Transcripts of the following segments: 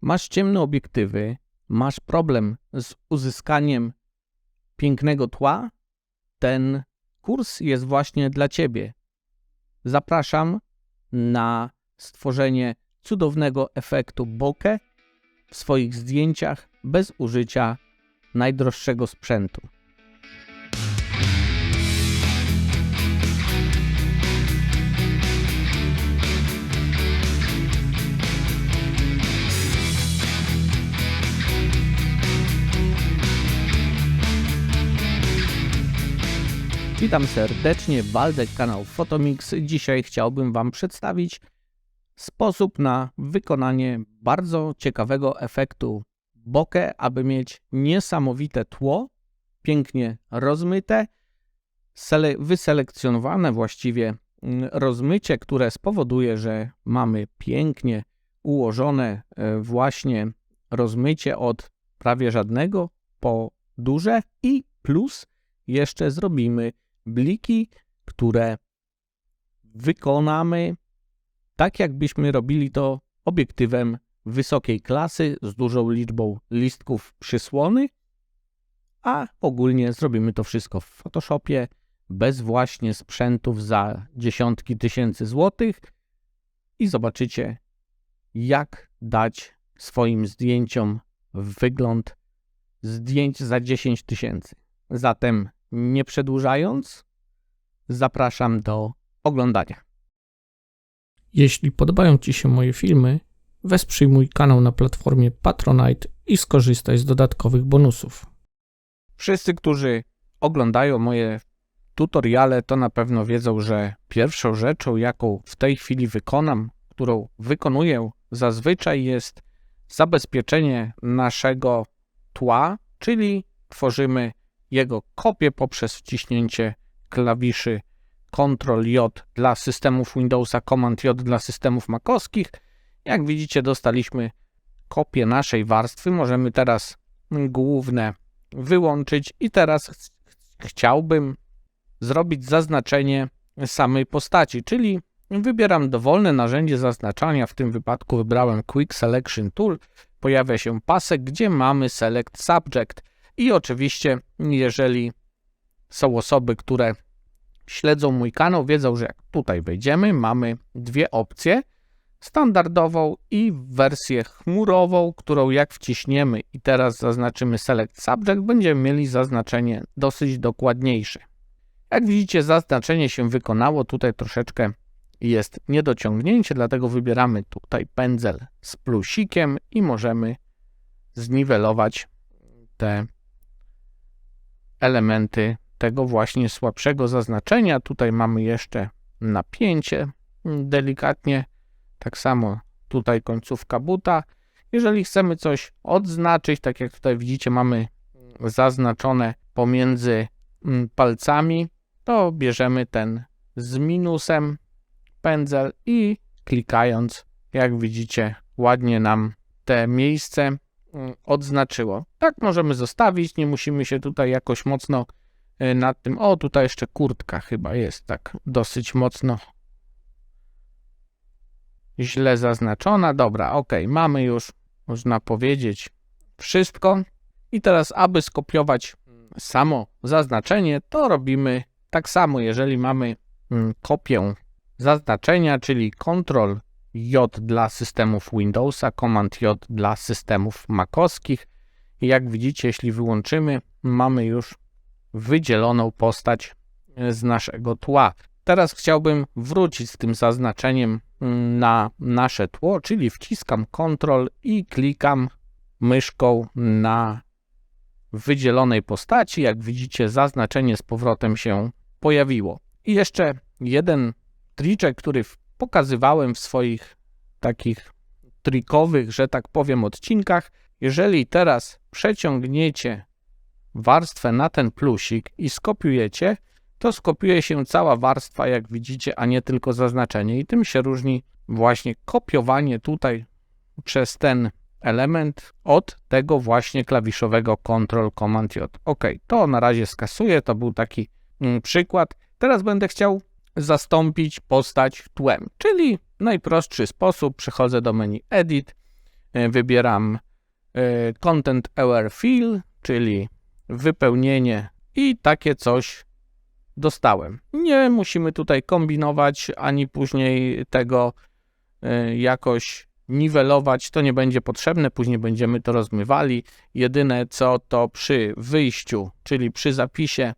masz ciemne obiektywy, masz problem z uzyskaniem pięknego tła, ten kurs jest właśnie dla Ciebie. Zapraszam na stworzenie cudownego efektu bokeh w swoich zdjęciach bez użycia najdroższego sprzętu. Witam serdecznie, Waldek, kanał Photomix. Dzisiaj chciałbym Wam przedstawić sposób na wykonanie bardzo ciekawego efektu bokeh, aby mieć niesamowite tło, pięknie rozmyte, wyselekcjonowane właściwie mm, rozmycie, które spowoduje, że mamy pięknie ułożone e, właśnie rozmycie od prawie żadnego po duże i plus jeszcze zrobimy bliki, które wykonamy tak, jakbyśmy robili to obiektywem wysokiej klasy z dużą liczbą listków przysłony, a ogólnie zrobimy to wszystko w Photoshopie bez właśnie sprzętów za dziesiątki tysięcy złotych i zobaczycie, jak dać swoim zdjęciom wygląd zdjęć za 10 tysięcy. Zatem nie przedłużając, zapraszam do oglądania. Jeśli podobają Ci się moje filmy, wesprzyj mój kanał na platformie Patronite i skorzystaj z dodatkowych bonusów. Wszyscy, którzy oglądają moje tutoriale, to na pewno wiedzą, że pierwszą rzeczą, jaką w tej chwili wykonam, którą wykonuję zazwyczaj jest zabezpieczenie naszego tła, czyli tworzymy jego kopię poprzez wciśnięcie klawiszy Ctrl J dla systemów Windowsa, Command J dla systemów makowskich. Jak widzicie, dostaliśmy kopię naszej warstwy. Możemy teraz główne wyłączyć i teraz ch chciałbym zrobić zaznaczenie samej postaci, czyli wybieram dowolne narzędzie zaznaczania. W tym wypadku wybrałem Quick Selection Tool. Pojawia się pasek, gdzie mamy Select Subject. I oczywiście, jeżeli są osoby, które śledzą mój kanał, wiedzą, że jak tutaj wejdziemy, mamy dwie opcje. Standardową i wersję chmurową, którą jak wciśniemy i teraz zaznaczymy Select Subject, będziemy mieli zaznaczenie dosyć dokładniejsze. Jak widzicie, zaznaczenie się wykonało. Tutaj troszeczkę jest niedociągnięcie, dlatego wybieramy tutaj pędzel z plusikiem i możemy zniwelować te elementy tego właśnie słabszego zaznaczenia. Tutaj mamy jeszcze napięcie delikatnie, tak samo tutaj końcówka buta. Jeżeli chcemy coś odznaczyć, tak jak tutaj widzicie, mamy zaznaczone pomiędzy mm, palcami, to bierzemy ten z minusem pędzel i klikając, jak widzicie, ładnie nam te miejsce Mm, odznaczyło. Tak możemy zostawić, nie musimy się tutaj jakoś mocno e, nad tym. O, tutaj jeszcze kurtka chyba jest tak dosyć mocno źle zaznaczona. Dobra, ok, mamy już, można powiedzieć, wszystko. I teraz, aby skopiować samo zaznaczenie, to robimy tak samo, jeżeli mamy mm, kopię zaznaczenia, czyli Ctrl J dla systemów Windowsa, Command J dla systemów makowskich. I jak widzicie, jeśli wyłączymy, mamy już wydzieloną postać z naszego tła. Teraz chciałbym wrócić z tym zaznaczeniem mm, na nasze tło, czyli wciskam Ctrl i klikam myszką na wydzielonej postaci. Jak widzicie, zaznaczenie z powrotem się pojawiło. I jeszcze jeden triczek, który pokazywałem w swoich takich trikowych, że tak powiem, odcinkach. Jeżeli teraz przeciągniecie warstwę na ten plusik i skopiujecie, to skopiuje się cała warstwa, jak widzicie, a nie tylko zaznaczenie. I tym się różni właśnie kopiowanie tutaj przez ten element od tego właśnie klawiszowego Ctrl Command J. Ok, to na razie skasuję, to był taki mm, przykład. Teraz będę chciał zastąpić postać tłem, czyli najprostszy sposób, przechodzę do menu Edit, e, wybieram e, Content Aware Fill, czyli wypełnienie i takie coś dostałem. Nie musimy tutaj kombinować, ani później tego e, jakoś niwelować, to nie będzie potrzebne, później będziemy to rozmywali. Jedyne co to przy wyjściu, czyli przy zapisie,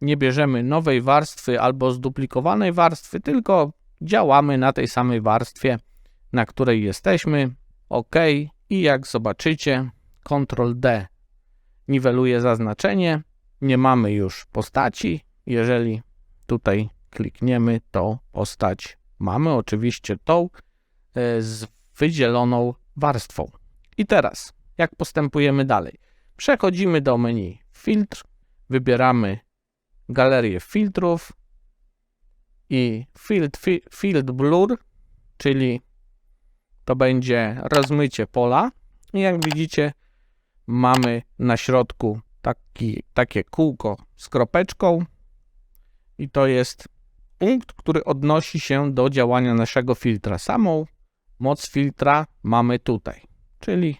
nie bierzemy nowej warstwy albo zduplikowanej warstwy, tylko działamy na tej samej warstwie, na której jesteśmy. OK. I jak zobaczycie, Ctrl D niweluje zaznaczenie. Nie mamy już postaci. Jeżeli tutaj klikniemy, to postać mamy. Oczywiście tą e, z wydzieloną warstwą. I teraz, jak postępujemy dalej? Przechodzimy do menu Filtr, wybieramy galerię filtrów i field, fi, field Blur, czyli to będzie rozmycie pola. I jak widzicie, mamy na środku taki, takie kółko z kropeczką i to jest punkt, który odnosi się do działania naszego filtra. Samą moc filtra mamy tutaj, czyli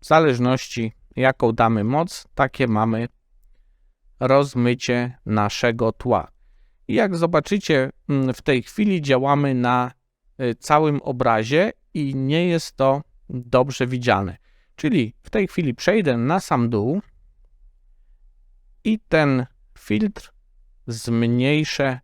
w zależności jaką damy moc, takie mamy rozmycie naszego tła. I jak zobaczycie, mm, w tej chwili działamy na y, całym obrazie i nie jest to dobrze widziane. Czyli w tej chwili przejdę na sam dół i ten filtr zmniejszę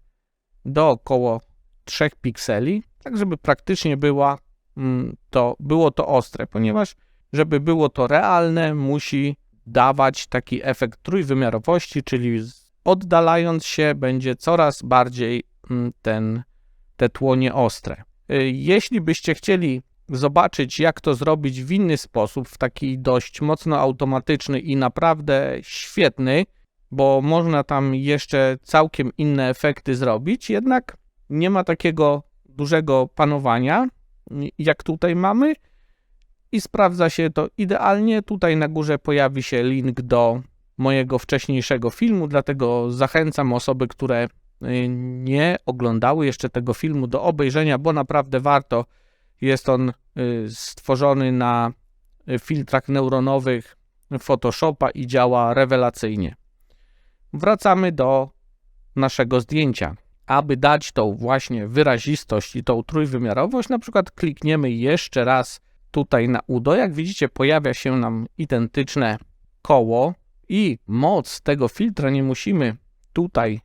do około 3 pikseli, tak żeby praktycznie była mm, to, było to ostre, ponieważ żeby było to realne, musi dawać taki efekt trójwymiarowości, czyli oddalając się będzie coraz bardziej mm, ten, te tło nieostre. Y, Jeśli byście chcieli zobaczyć, jak to zrobić w inny sposób, w taki dość mocno automatyczny i naprawdę świetny, bo można tam jeszcze całkiem inne efekty zrobić, jednak nie ma takiego dużego panowania, jak tutaj mamy i sprawdza się to idealnie. Tutaj na górze pojawi się link do mojego wcześniejszego filmu, dlatego zachęcam osoby, które y, nie oglądały jeszcze tego filmu do obejrzenia, bo naprawdę warto. Jest on y, stworzony na filtrach neuronowych Photoshopa i działa rewelacyjnie. Wracamy do naszego zdjęcia. Aby dać tą właśnie wyrazistość i tą trójwymiarowość, na przykład klikniemy jeszcze raz tutaj na UDO. Jak widzicie, pojawia się nam identyczne koło i moc tego filtra nie musimy tutaj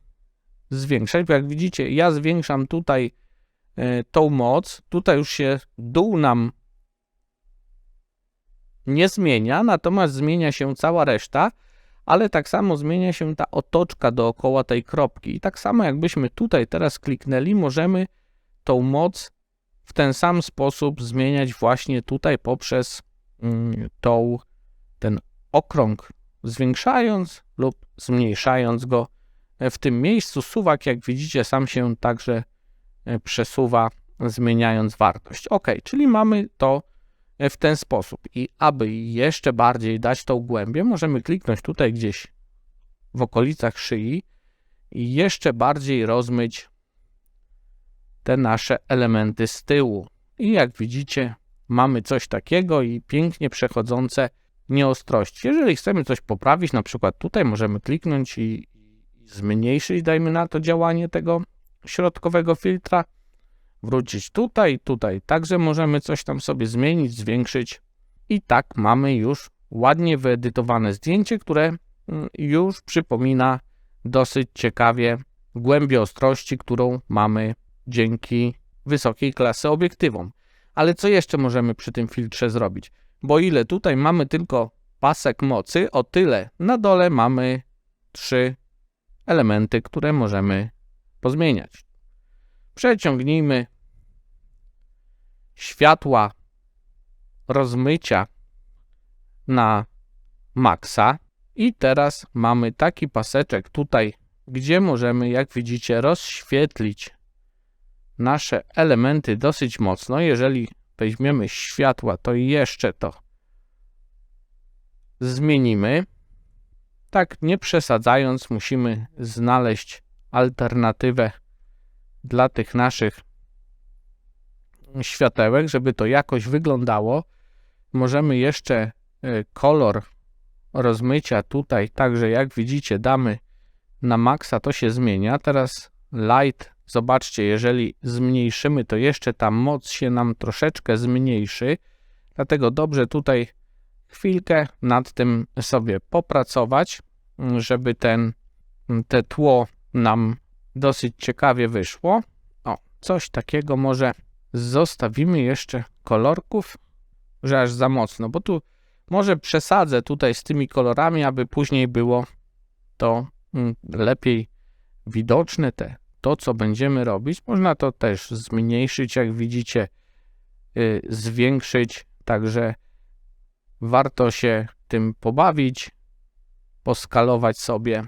zwiększać, bo jak widzicie, ja zwiększam tutaj e, tą moc. Tutaj już się dół nam nie zmienia, natomiast zmienia się cała reszta, ale tak samo zmienia się ta otoczka dookoła tej kropki. I tak samo jakbyśmy tutaj teraz kliknęli, możemy tą moc w ten sam sposób zmieniać właśnie tutaj poprzez mm, tą, ten okrąg, zwiększając lub zmniejszając go. W tym miejscu suwak, jak widzicie, sam się także e, przesuwa, zmieniając wartość. Ok, czyli mamy to e, w ten sposób. I aby jeszcze bardziej dać tą głębię, możemy kliknąć tutaj gdzieś w okolicach szyi i jeszcze bardziej rozmyć te nasze elementy z tyłu. I jak widzicie, mamy coś takiego i pięknie przechodzące nieostrości. Jeżeli chcemy coś poprawić, na przykład tutaj możemy kliknąć i zmniejszyć, dajmy na to działanie tego środkowego filtra, wrócić tutaj, tutaj. Także możemy coś tam sobie zmienić, zwiększyć i tak mamy już ładnie wyedytowane zdjęcie, które mm, już przypomina dosyć ciekawie głębię ostrości, którą mamy dzięki wysokiej klasy obiektywom. Ale co jeszcze możemy przy tym filtrze zrobić? Bo ile tutaj mamy tylko pasek mocy, o tyle na dole mamy trzy elementy, które możemy pozmieniać. Przeciągnijmy światła rozmycia na maksa i teraz mamy taki paseczek tutaj, gdzie możemy, jak widzicie, rozświetlić nasze elementy dosyć mocno. Jeżeli weźmiemy światła, to jeszcze to zmienimy. Tak, nie przesadzając, musimy znaleźć alternatywę dla tych naszych światełek, żeby to jakoś wyglądało. możemy jeszcze y, kolor rozmycia tutaj, także jak widzicie, damy na maksa, to się zmienia. Teraz light, zobaczcie, jeżeli zmniejszymy, to jeszcze ta moc się nam troszeczkę zmniejszy. Dlatego dobrze tutaj chwilkę nad tym sobie popracować, żeby ten, te tło nam dosyć ciekawie wyszło. O, coś takiego może zostawimy jeszcze kolorków, że aż za mocno, bo tu może przesadzę tutaj z tymi kolorami, aby później było to mm, lepiej widoczne, te, to co będziemy robić. Można to też zmniejszyć, jak widzicie, y, zwiększyć, także warto się tym pobawić, poskalować sobie.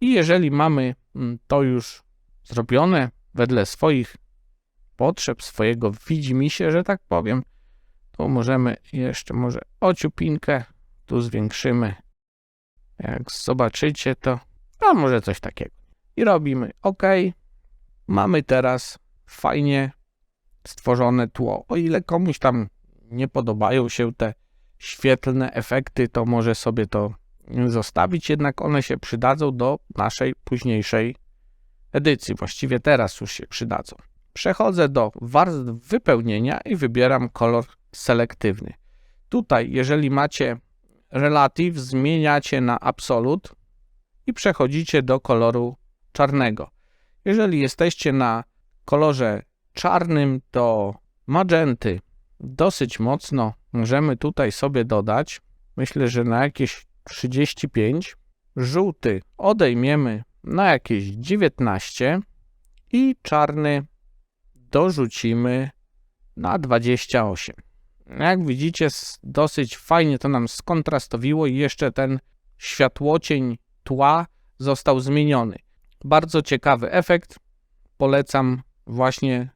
I jeżeli mamy mm, to już zrobione wedle swoich potrzeb, swojego widzimisię, że tak powiem, to możemy jeszcze może ociupinkę tu zwiększymy. Jak zobaczycie to, a może coś takiego. I robimy OK. Mamy teraz fajnie stworzone tło. O ile komuś tam nie podobają się te świetlne efekty, to może sobie to zostawić, jednak one się przydadzą do naszej późniejszej edycji. Właściwie teraz już się przydadzą. Przechodzę do warstw wypełnienia i wybieram kolor selektywny. Tutaj, jeżeli macie relatyw, zmieniacie na absolut i przechodzicie do koloru czarnego. Jeżeli jesteście na kolorze czarnym, to magenty dosyć mocno możemy tutaj sobie dodać. Myślę, że na jakieś 35. Żółty odejmiemy na jakieś 19 i czarny dorzucimy na 28. Jak widzicie, dosyć fajnie to nam skontrastowiło i jeszcze ten światłocień tła został zmieniony. Bardzo ciekawy efekt. Polecam właśnie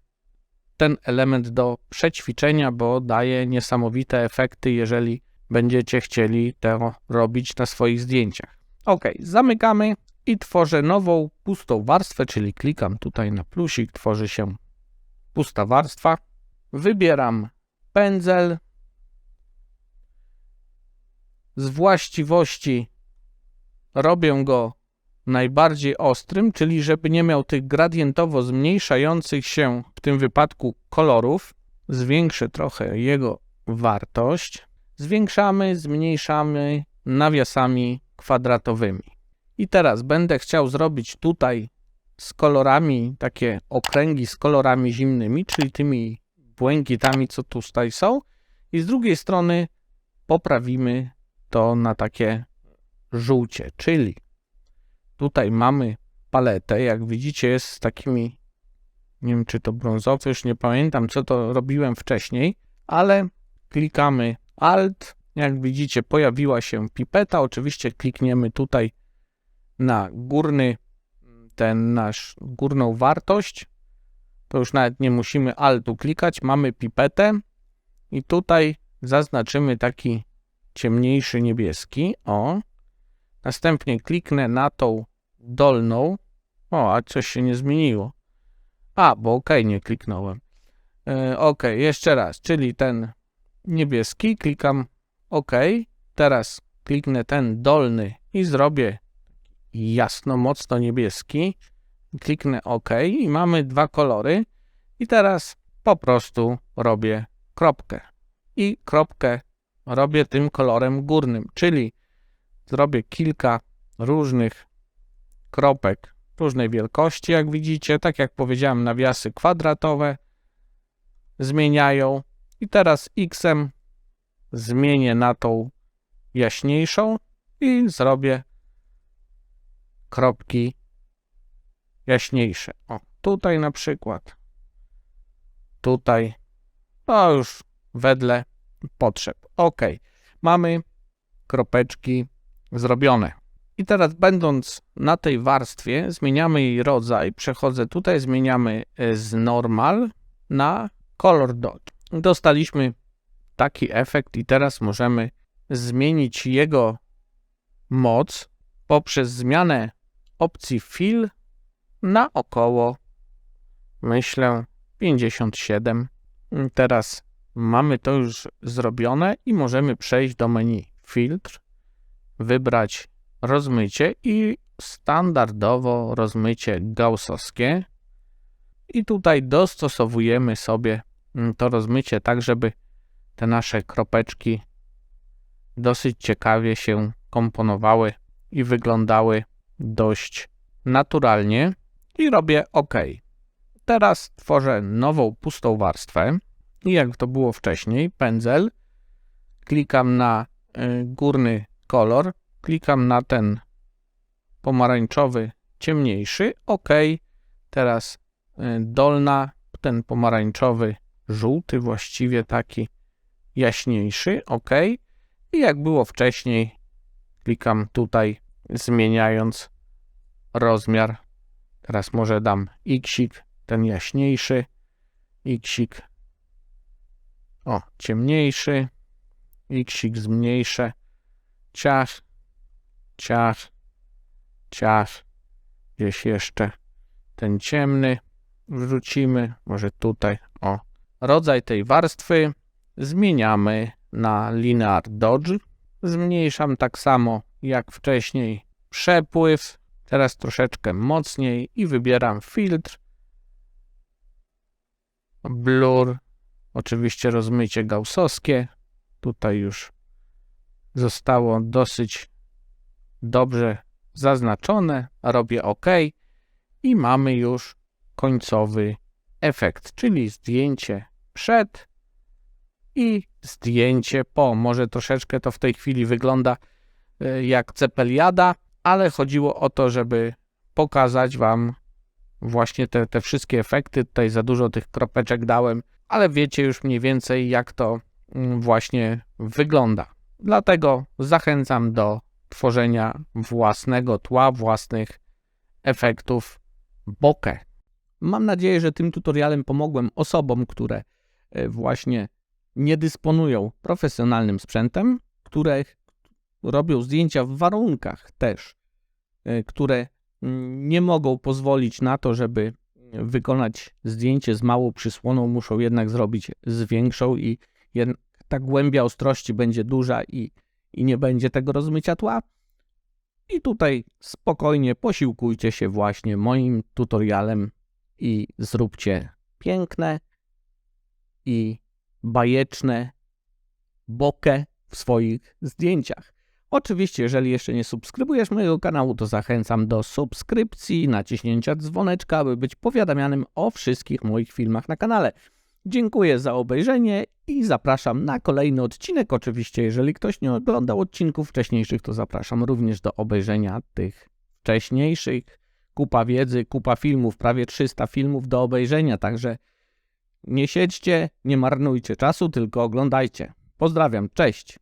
ten element do przećwiczenia, bo daje niesamowite efekty, jeżeli będziecie chcieli to robić na swoich zdjęciach. Ok, zamykamy i tworzę nową pustą warstwę, czyli klikam tutaj na plusik, tworzy się pusta warstwa. Wybieram pędzel. Z właściwości robię go najbardziej ostrym, czyli żeby nie miał tych gradientowo zmniejszających się w tym wypadku kolorów. Zwiększę trochę jego wartość. Zwiększamy, zmniejszamy nawiasami kwadratowymi. I teraz będę chciał zrobić tutaj z kolorami, takie okręgi z kolorami zimnymi, czyli tymi błękitami, co tutaj są. I z drugiej strony poprawimy to na takie żółcie, czyli tutaj mamy paletę, jak widzicie jest z takimi, nie wiem czy to brązowy, już nie pamiętam co to robiłem wcześniej, ale klikamy Alt, jak widzicie pojawiła się pipeta, oczywiście klikniemy tutaj na górny, ten nasz górną wartość, to już nawet nie musimy Altu klikać, mamy pipetę i tutaj zaznaczymy taki ciemniejszy niebieski, o, następnie kliknę na tą dolną, o, a coś się nie zmieniło, a, bo OK nie kliknąłem, e, OK, jeszcze raz, czyli ten niebieski, klikam OK, teraz kliknę ten dolny i zrobię jasno, mocno niebieski. Kliknę OK i mamy dwa kolory. I teraz po prostu robię kropkę. I kropkę robię tym kolorem górnym, czyli zrobię kilka różnych kropek różnej wielkości, jak widzicie. Tak jak powiedziałem, nawiasy kwadratowe zmieniają. I teraz X zmienię na tą jaśniejszą i zrobię kropki jaśniejsze. O, tutaj na przykład. Tutaj. To już wedle potrzeb. OK. Mamy kropeczki zrobione. I teraz będąc na tej warstwie, zmieniamy jej rodzaj. Przechodzę tutaj, zmieniamy e, z normal na color dot. Dostaliśmy taki efekt i teraz możemy zmienić jego moc poprzez zmianę opcji fill na około, myślę, 57. Teraz mamy to już zrobione i możemy przejść do menu filtr, wybrać rozmycie i standardowo rozmycie gaussowskie. I tutaj dostosowujemy sobie mm, to rozmycie tak, żeby te nasze kropeczki dosyć ciekawie się komponowały i wyglądały dość naturalnie. I robię OK. Teraz tworzę nową pustą warstwę i jak to było wcześniej, pędzel, klikam na y, górny kolor, klikam na ten pomarańczowy, ciemniejszy, OK. Teraz y, dolna, ten pomarańczowy, żółty właściwie taki jaśniejszy, OK. I jak było wcześniej, klikam tutaj, zmieniając rozmiar. Teraz może dam xik, ten jaśniejszy, xik, o, ciemniejszy, xik zmniejszę, ciach, ciach, ciach, gdzieś jeszcze. Ten ciemny wrzucimy, może tutaj, o. Rodzaj tej warstwy zmieniamy na linear dodge, zmniejszam tak samo jak wcześniej przepływ, teraz troszeczkę mocniej i wybieram filtr, blur, oczywiście rozmycie gaussowskie, tutaj już zostało dosyć dobrze zaznaczone, robię OK i mamy już końcowy efekt, czyli zdjęcie przed i zdjęcie po. Może troszeczkę to w tej chwili wygląda e, jak cepeliada, ale chodziło o to, żeby pokazać Wam właśnie te, te wszystkie efekty. Tutaj za dużo tych kropeczek dałem, ale wiecie już mniej więcej, jak to mm, właśnie wygląda. Dlatego zachęcam do tworzenia własnego tła, własnych efektów bokeh. Mam nadzieję, że tym tutorialem pomogłem osobom, które e, właśnie nie dysponują profesjonalnym sprzętem, które robią zdjęcia w warunkach też, e, które mm, nie mogą pozwolić na to, żeby wykonać zdjęcie z małą przysłoną, muszą jednak zrobić z większą i ta głębia ostrości będzie duża i, i nie będzie tego rozmycia tła. I tutaj spokojnie posiłkujcie się właśnie moim tutorialem i zróbcie piękne i bajeczne bokę w swoich zdjęciach. Oczywiście, jeżeli jeszcze nie subskrybujesz mojego kanału, to zachęcam do subskrypcji, naciśnięcia dzwoneczka, aby być powiadamianym o wszystkich moich filmach na kanale. Dziękuję za obejrzenie i zapraszam na kolejny odcinek. Oczywiście, jeżeli ktoś nie oglądał odcinków wcześniejszych, to zapraszam również do obejrzenia tych wcześniejszych. Kupa wiedzy, kupa filmów, prawie 300 filmów do obejrzenia, także nie siedźcie, nie marnujcie czasu, tylko oglądajcie. Pozdrawiam, cześć!